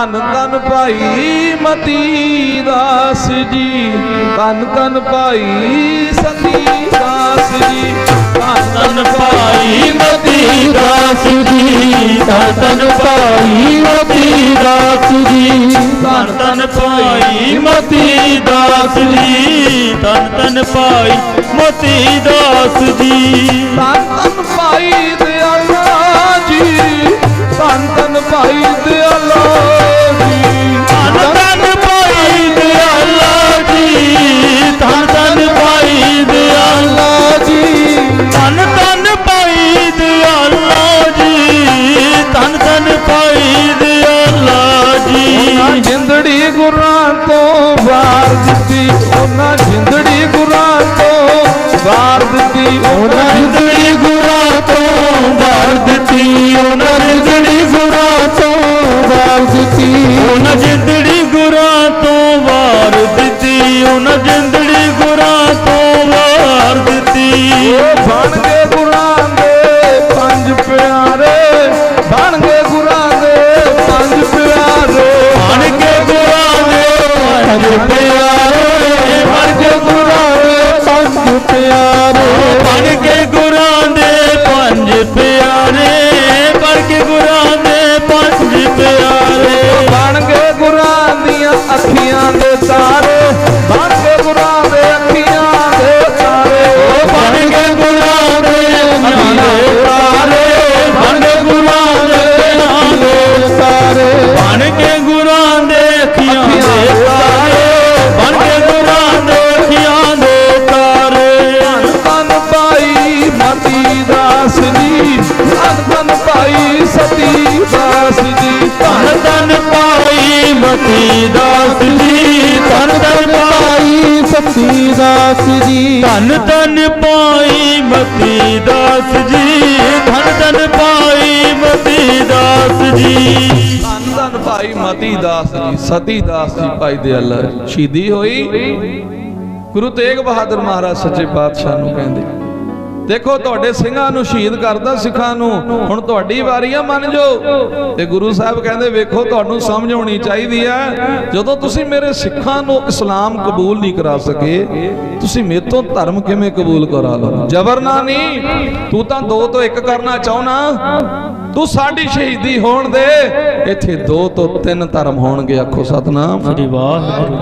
ਧੰਨ ਧੰਨ ਭਾਈ ਮਤੀ ਦਾਸ ਜੀ। ਧੰਨ ਧੰਨ ਭਾਈ ਸਤੀ ਦਾਸ ਜੀ। ਧੰਨ ਤਨ ਭਾਈ ਮਤੀ ਦਾਸ ਜੀ। ਤਨ ਤਨ ਭਾਈ ਮਤੀ ਦਾਸ ਜੀ। ਤਨ ਤਨ ਭਾਈ ਮਤੀ ਦਾਸ ਜੀ। ਤਨ ਤਨ ਭਾਈ ਮਤੀ ਦਾਸ ਭਾਈ ਦਿਆਲਾ ਜੀ। ਤਨ ਤਨ ਭਾਈ ਦਿਆਲਾ ਜੀ। ਤਨ ਤਨ ਭਾਈ ਦਿਆਲਾ ਜੀ। ਤਨ ਤਨ ਭਾਈ ਦਿਆਲਾ ਜੀ। ਤਨ ਤਨ ਭਾਈ ਦਿਆਲਾ ਜੀ। ਉਹਨਾਂ ਜਿੰਦੜੀ ਗੁਰਾਂ ਤੋਂ ਵਾਰ ਦਿੱਤੀ। ਉਹਨਾਂ ਜਿੰਦੜੀ ਗੁਰਾਂ ਤੋਂ ਵਾਰ ਦਿੱਤੀ। ਉਹਨਾਂ ਰਿਜੜੀ ਪੰਜ ਪਿਆਰੇ ਬਣ ਕੇ ਗੁਰਾਂ ਪਿਆਰੇ। ਦਾਸ ਜੀ ਤਨ ਤਨ ਭਾਈ ਸਤੀ ਦਾਸ ਜੀ। ਧਨ ਧਨ ਪਾਈ ਮਤੀ ਦਾਸ ਜੀ ਧਨ ਧਨ ਪਾਈ ਸਤੀ ਦਾਸ ਜੀ। ਧਨ ਧਨ ਪਾਈ ਮਤੀ ਦਾਸ ਜੀ ਧਨ ਧਨ ਪਾਈ ਮਤੀ ਦਾਸ ਜੀ। ਧੰਨ ਧੰਨ ਭਾਈ ਮਤੀ ਦਾਸ ਜੀ ਸਤੀ ਦਾਸ ਜੀ ਭਾਈ ਦਿਆਲਾ ਸ਼ਹੀਦੀ ਹੋਈ। ਗੁਰੂ ਤੇਗ ਬਹਾਦਰ ਮਹਾਰਾਜ ਸੱਚੇ ਪਾਤਸ਼ਾਹ ਨੂੰ ਕਹਿੰਦੇ। ਦੇਖੋ, ਤੁਹਾਡੇ ਸਿੰਘਾਂ ਨੂੰ ਸ਼ਹੀਦ ਕਰਦਾ ਸਿੱਖਾਂ ਨੂੰ। ਹੁਣ ਤੁਹਾਡੀ ਵਾਰੀ ਆ, ਮੰਨ ਜੋ ਤੇ ਗੁਰੂ ਸਾਹਿਬ ਕਹਿੰਦੇ, ਵੇਖੋ, ਤੁਹਾਨੂੰ ਸਮਝ ਆਉਣੀ ਚਾਹੀਦੀ ਹੈ ਜਦੋਂ ਤੁਸੀਂ ਮੇਰੇ ਸਿੱਖਾਂ ਨੂੰ ਇਸਲਾਮ ਕਬੂਲ ਨਹੀਂ ਕਰਾ ਸਕੇ, ਤੁਸੀਂ ਮੇਰੇ ਤੋਂ ਧਰਮ ਕਿਵੇਂ ਕਬੂਲ ਕਰਾ ਲਓ? ਜਬਰਨਾ ਨਹੀਂ ਤੂੰ ਤਾਂ ਦੋ ਤੋਂ ਇੱਕ ਕਰਨਾ ਚਾਹਣਾ ਤੂੰ ਸਾਡੀ ਸ਼ਹੀਦੀ ਹੋਣ ਦੇ, ਇੱਥੇ ਦੋ ਤੋਂ ਤਿੰਨ ਧਰਮ ਹੋਣਗੇ, ਆਖੋ ਸਤਨਾਮ। ਸ੍ਰੀ ਵਾਹਿਗੁਰੂ।